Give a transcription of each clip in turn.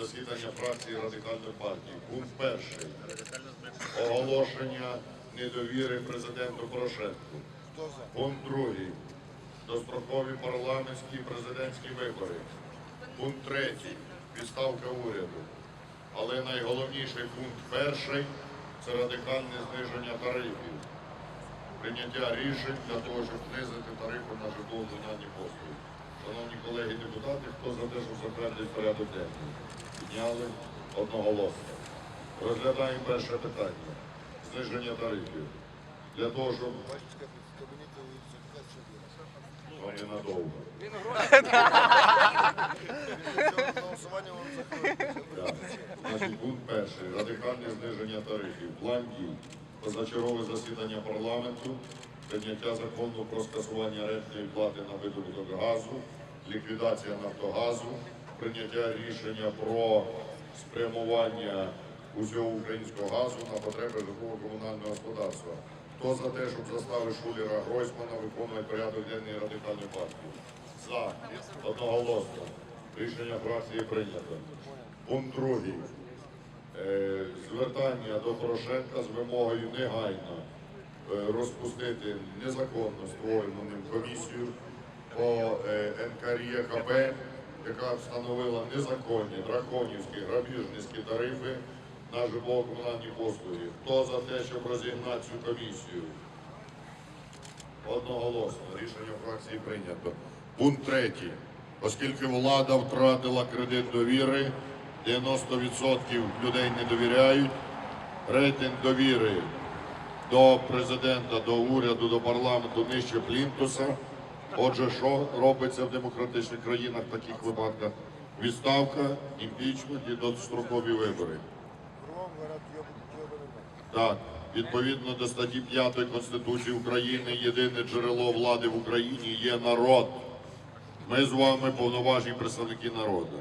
засідання фракції Радикальної партії. Пункт перший. Оголошення недовіри президенту Порошенку. Пункт другий. Дострокові парламентські і президентські вибори. Пункт третій. Відставка уряду. Але найголовніший пункт перший це радикальне зниження тарифів. Прийняття рішень для того, щоб знизити тарифи на житлово-комунальні послуги. Шановні колеги депутати, хто за те, щоб затвердити порядок денний? Підняли одноголосно. Розглядаємо перше питання. Зниження тарифів. Для того, щоб Ну, ненадовго. Значить, пункт перший. Радикальне зниження тарифів. План дій. Позачергове засідання парламенту, прийняття закону про скасування рентної плати на видобуток газу, ліквідація Нафтогазу, прийняття рішення про спрямування усього українського газу на потреби житлово-комунального господарства. Хто за те, щоб заставити Шулера Гройсмана виконувати порядок денний радикальної партії? За. Одноголосно. Рішення фракції прийнято. Пункт другий. Е, Звертання до Порошенка з вимогою негайно е, розпустити незаконно створену ним комісію по е, яка встановила незаконні драконівські грабіжницькі тарифи на житлово-комунальні послуги. Хто за те, щоб розігнати цю комісію? Одноголосно рішення фракції прийнято. Пункт третій. Оскільки влада втратила кредит довіри, 90% людей не довіряють. Рейтинг довіри до президента, до уряду, до парламенту нижче плінтуса. Отже, що робиться в демократичних країнах в таких випадках? Відставка, імпічмент і дострокові вибори. Так, відповідно до статті 5 Конституції України, єдине джерело влади в Україні є народ. Ми з вами повноважні представники народу.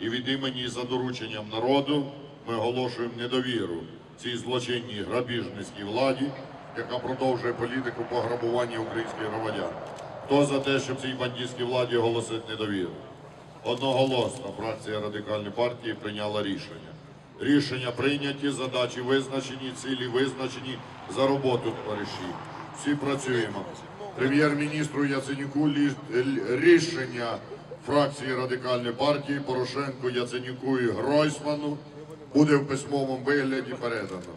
І від імені і за дорученням народу ми оголошуємо недовіру цій злочинній грабіжницькій владі, яка продовжує політику пограбування українських громадян. Хто за те, щоб цій бандитській владі оголосити недовіру? Одноголосно фракція радикальної партії прийняла рішення. Рішення прийняті, задачі визначені, цілі визначені за роботу товариші. Всі працюємо. Прем'єр-міністру Яценюку рішення фракції радикальної партії Порошенку, Яценюку і Гройсману буде в письмовому вигляді передано.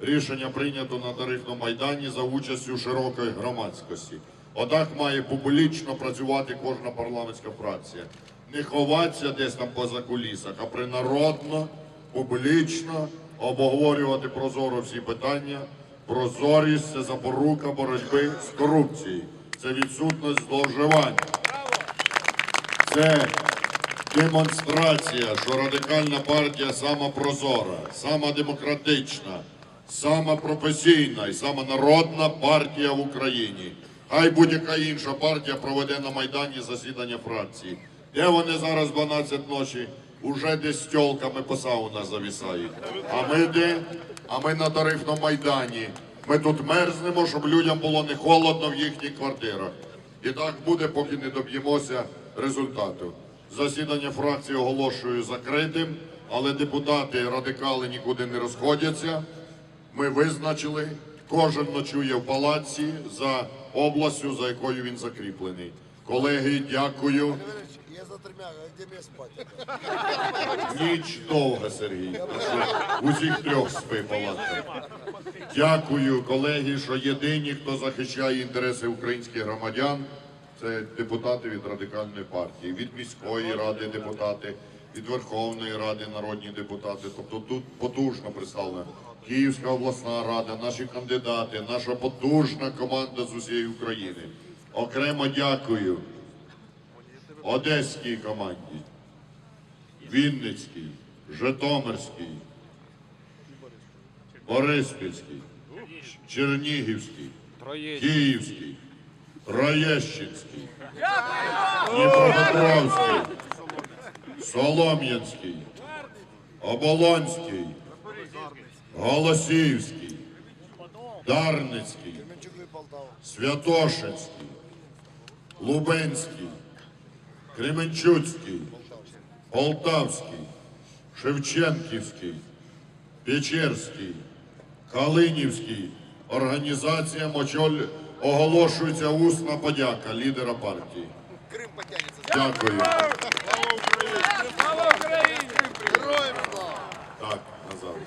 Рішення прийнято на тарифному майдані за участю широкої громадськості. Отак має публічно працювати кожна парламентська фракція. Не ховатися десь там поза кулісах, а принародно, публічно обговорювати прозоро всі питання. Прозорість це запорука боротьби з корупцією, це відсутність зловживань. Це демонстрація, що радикальна партія сама прозора, сама демократична, сама професійна і сама народна партія в Україні. Хай будь-яка інша партія проведе на Майдані засідання фракції. Де вони зараз 12 ночі? Уже десь тьолками по саунах завісають. А ми де? А ми на тарифному майдані. Ми тут мерзнемо, щоб людям було не холодно в їхніх квартирах. І так буде, поки не доб'ємося результату. Засідання фракції оголошую закритим, але депутати радикали нікуди не розходяться. Ми визначили, кожен ночує в палаці за областю, за якою він закріплений. Колеги, дякую. Я за тремя, а где мне спать? Ніч довга, Сергій. Усіх трьох спи палатка. Дякую, колеги, що єдині, хто захищає інтереси українських громадян, це депутати від радикальної партії, від міської ради депутати, від Верховної Ради народні депутати. Тобто тут потужно представлена Київська обласна рада, наші кандидати, наша потужна команда з усієї України. Окремо дякую Одеській команді. Вінницький, Житомирський, Бориспільський, Чернігівський, Київський, Троєщинський, Дніпропетровський, Солом'янський, Оболонський, Голосіївський, Дарницький. Святошинський, Лубенський, Кременчуцький, Полтавський, Шевченківський, Печерський, Калинівський організаціям очоль... оголошується усна подяка лідера партії. Дякую. казали.